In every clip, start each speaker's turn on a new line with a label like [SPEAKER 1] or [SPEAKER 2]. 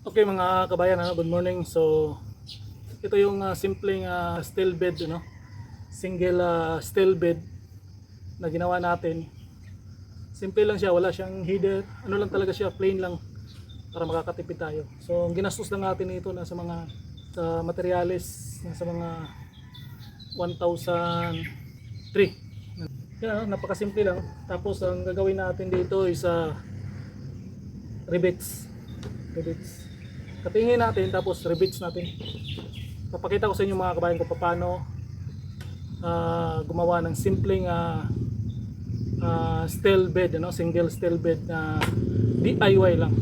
[SPEAKER 1] Okay mga kabayan, ano, good morning. So ito yung ah, simpleng ah, steel bed, ano? Single ah, steel bed na ginawa natin. Simple lang siya, wala siyang header. Ano lang talaga siya, plain lang para makakatipid tayo. So ang ginastos lang natin ito na sa mga sa materials na sa mga 1,003. Yan, ano, napakasimple lang. Tapos ang gagawin natin dito is ah, rivets. Rivets. Katingin natin tapos rivets natin. Papakita ko sa inyo mga kabayan ko paano ah, gumawa ng simpleng ah, ah, steel bed, ano? single steel bed na DIY lang.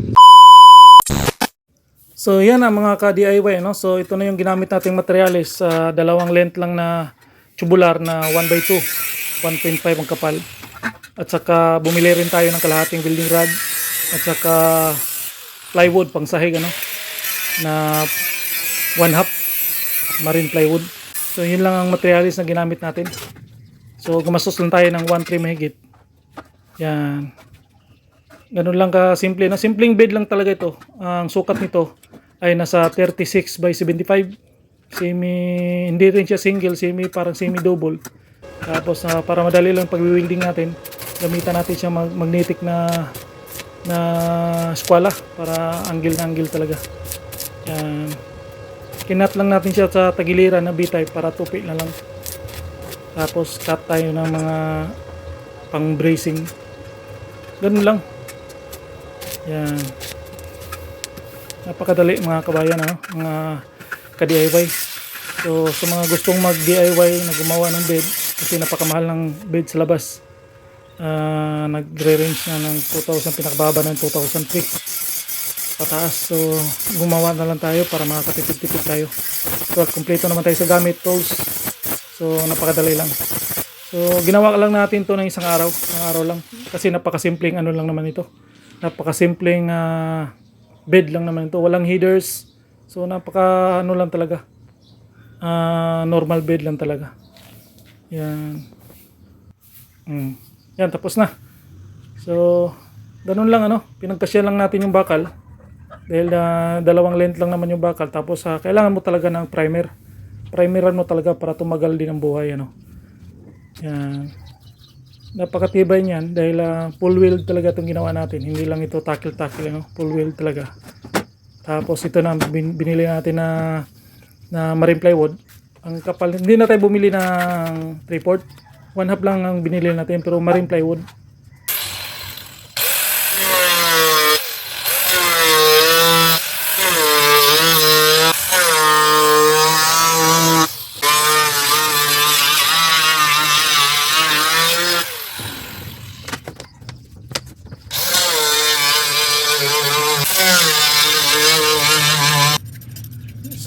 [SPEAKER 1] So yan ang mga ka-DIY no. So ito na yung ginamit nating materials sa dalawang length lang na tubular na 1x2, 1.5 ang kapal. At saka bumili rin tayo ng kalahating building rod at saka plywood pang sahig ano na one half marine plywood. So yun lang ang materials na ginamit natin. So gumastos lang tayo ng 1.3 mahigit. Yan. Ganun lang ka simple na simpleng bed lang talaga ito. Ang sukat nito ay nasa 36 by 75. Semi hindi rin siya single, semi parang semi double. Tapos ah, para madali lang pag-welding natin, gamitan natin siya mag- magnetic na na skwala para angle na angle talaga. Yan. Kinat lang natin siya sa tagiliran na B-type para tupi na lang. Tapos cut tayo ng mga pang bracing. Ganun lang. Yan. Napakadali mga kabayan, ano? mga ka-DIY. So, sa mga gustong mag-DIY na gumawa ng bed, kasi napakamahal ng bed sa labas, ah, nagre-range na ng 2,000, pinakababa ng 2,003 pataas. So, gumawa na lang tayo para makakatipid-tipid tayo. So, at kumpleto naman tayo sa gamit, tools. So, napakadali lang. So, ginawa lang natin to ng isang araw. Isang araw lang. Kasi napakasimpleng ano lang naman ito. Napakasimpleng ah, bed lang naman ito. Walang headers. So, napaka ano lang talaga. Ah, normal bed lang talaga. Yan. Mm. Yan, tapos na. So, ganun lang ano. Pinagkasya lang natin yung bakal. Dahil ah, dalawang length lang naman yung bakal. Tapos, ah, kailangan mo talaga ng primer. Primeran mo talaga para tumagal din ang buhay. Ano. Yan. Napakatibay niyan dahil ah, full wheel talaga itong ginawa natin. Hindi lang ito tackle-tackle. Ano? Full wheel talaga. Tapos ito na bin- binili natin na na marine plywood. Ang kapal, hindi na tayo bumili ng 3 port. One half lang ang binili natin pero marine plywood.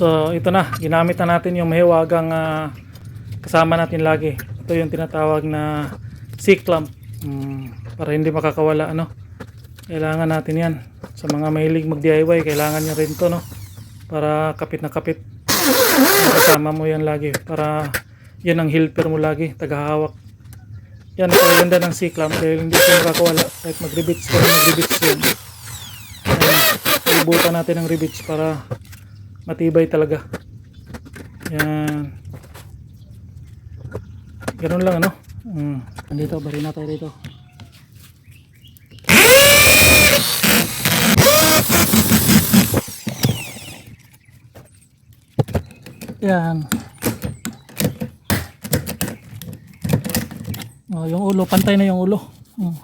[SPEAKER 1] So ito na, ginamit na natin yung mahiwagang ah, kasama natin lagi. Ito yung tinatawag na C-clamp mm, para hindi makakawala ano. Kailangan natin yan. Sa mga mahilig mag-DIY, kailangan nyo rin to no. Para kapit na kapit. Kasama mo yan lagi. Para yan ang helper mo lagi, tagahawak. Yan kaganda ng C-clamp dahil hindi siya makakawala. Kahit mag-rivets ka mag-rivets. Ayan, ibutan natin ng rivets para matibay talaga. Yan. Ganun lang ano. Mm. Dito, bari na tayo dito. Yan. Oh, yung ulo, pantay na yung ulo. Mm.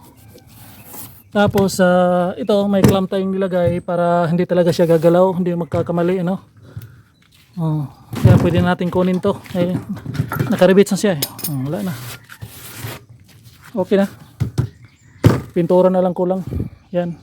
[SPEAKER 1] Tapos ah, ito may clamp tayong nilagay para hindi talaga siya gagalaw, hindi magkakamali ano. Oh, kaya pwede natin kunin to. Eh, nakaribit na siya eh. Oh, wala na. Okay na. Pintura na lang kulang. Yan.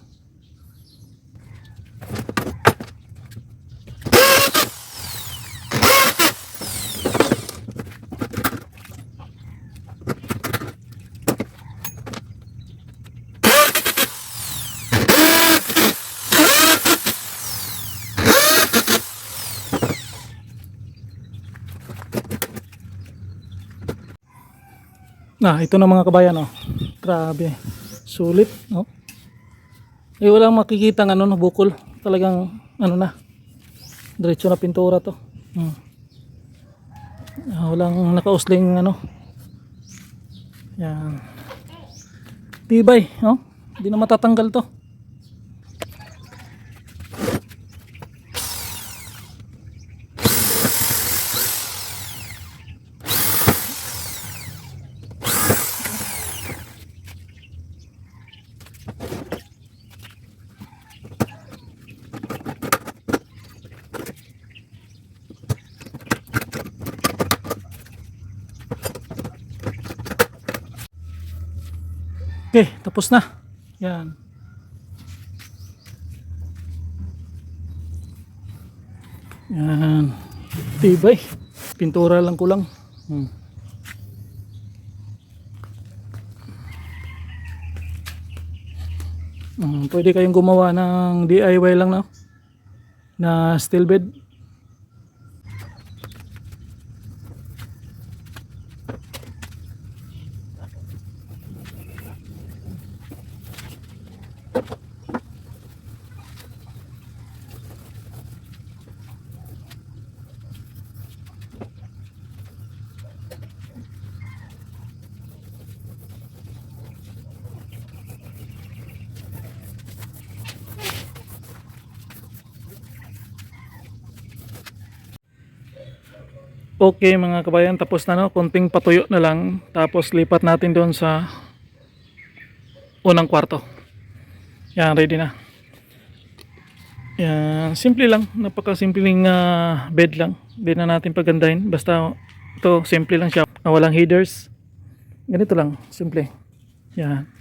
[SPEAKER 1] Na, ito na mga kabayan oh. Grabe. Sulit, no? Eh walang makikita ano no bukol. Talagang ano na. Diretso na pintura to. Hmm. Ah, walang nakausling ano. Yan. Tibay, no? Hindi na matatanggal to. Okay, tapos na. Yan. Yan. Tibay. Pintura lang ko lang. Hmm. Hmm, pwede kayong gumawa ng DIY lang na na steel bed. Okay mga kabayan, tapos na no, konting patuyo na lang, tapos lipat natin doon sa unang kwarto. Yan, ready na. Yan, simple lang, napakasimpleng ah, bed lang. Hindi na natin pagandahin, basta ito, simple lang siya. Walang headers. Ganito lang, simple. Yan.